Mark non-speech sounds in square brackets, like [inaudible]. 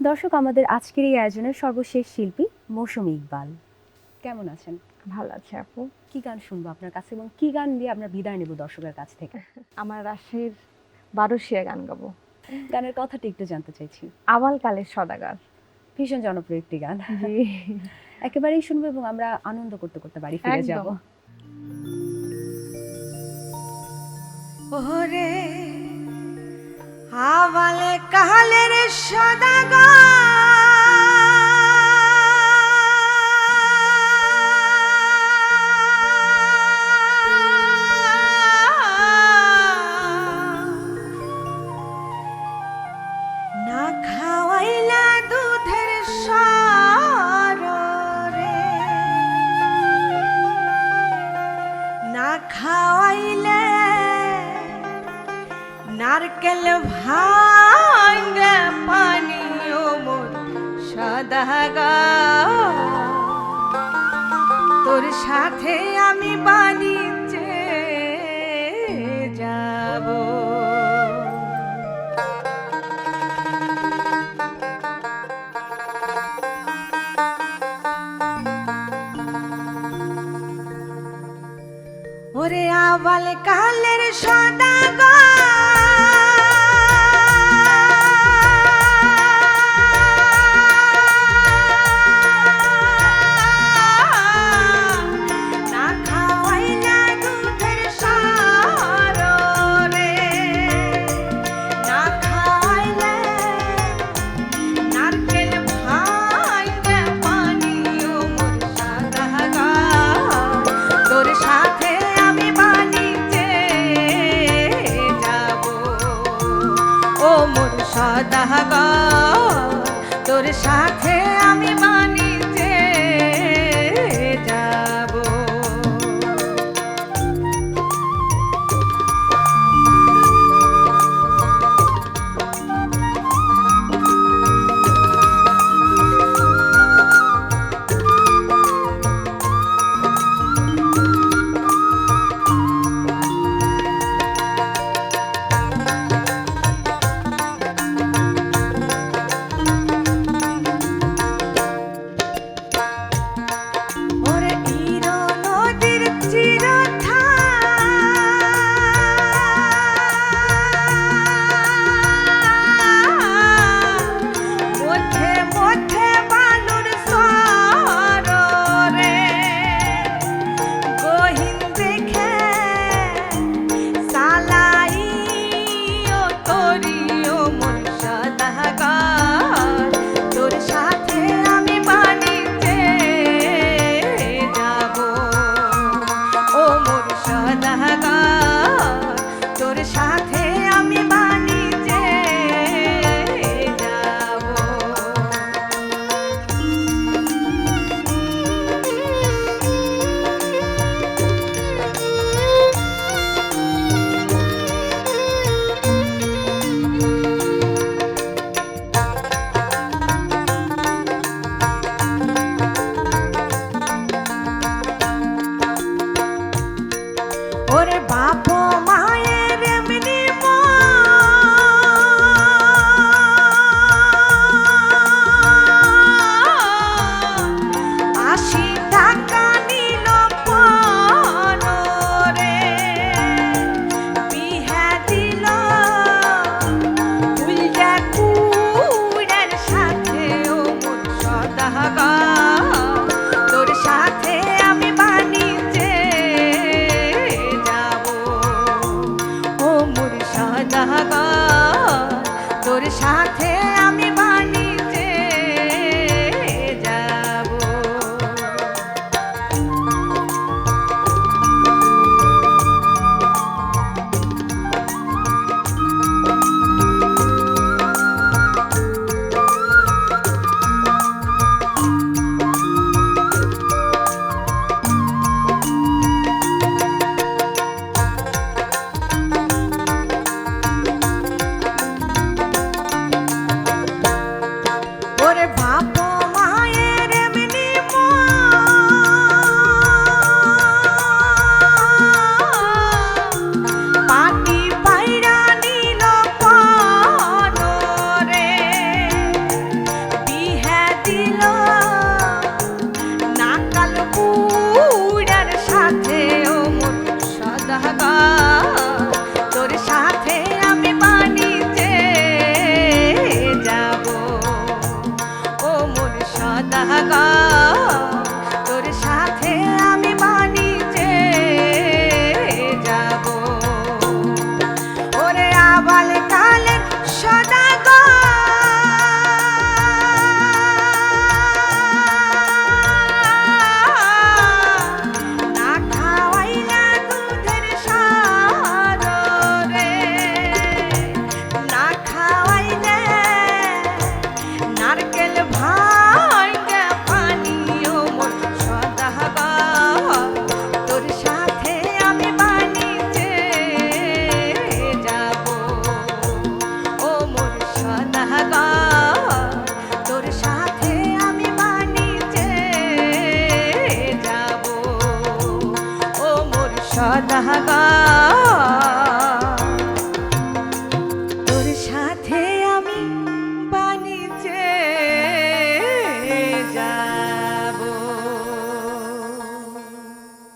দর্শক আমাদের আজকের এই আয়োজনের সর্বশেষ শিল্পী মৌসুমী ইকবাল। কেমন আছেন? ভালো আছে আপু। কি গান শুনব আপনার কাছে এবং কি গান দিয়ে আমরা বিদায় নেব দর্শকের কাছ থেকে? [laughs] আমার রাশির বারোশিয়া গান গাবো। গানের কথাটি একটু জানতে চাইছি। আবাল কালের সদাগার। ভীষণ জনপ্রিয় একটি গান। জি। [laughs] একেবারেই শুনব এবং আমরা আনন্দ করতে করতে বাড়ি ফিরে। যাব। ওরে আবালে কালের সদাগা সদাগা তোর সাথে আমি বাণিজ্যে যাব। ওরে আবাল কালের সদাগা তোর সাথে আমি here. ಡಹಗಾ আপন সদাগর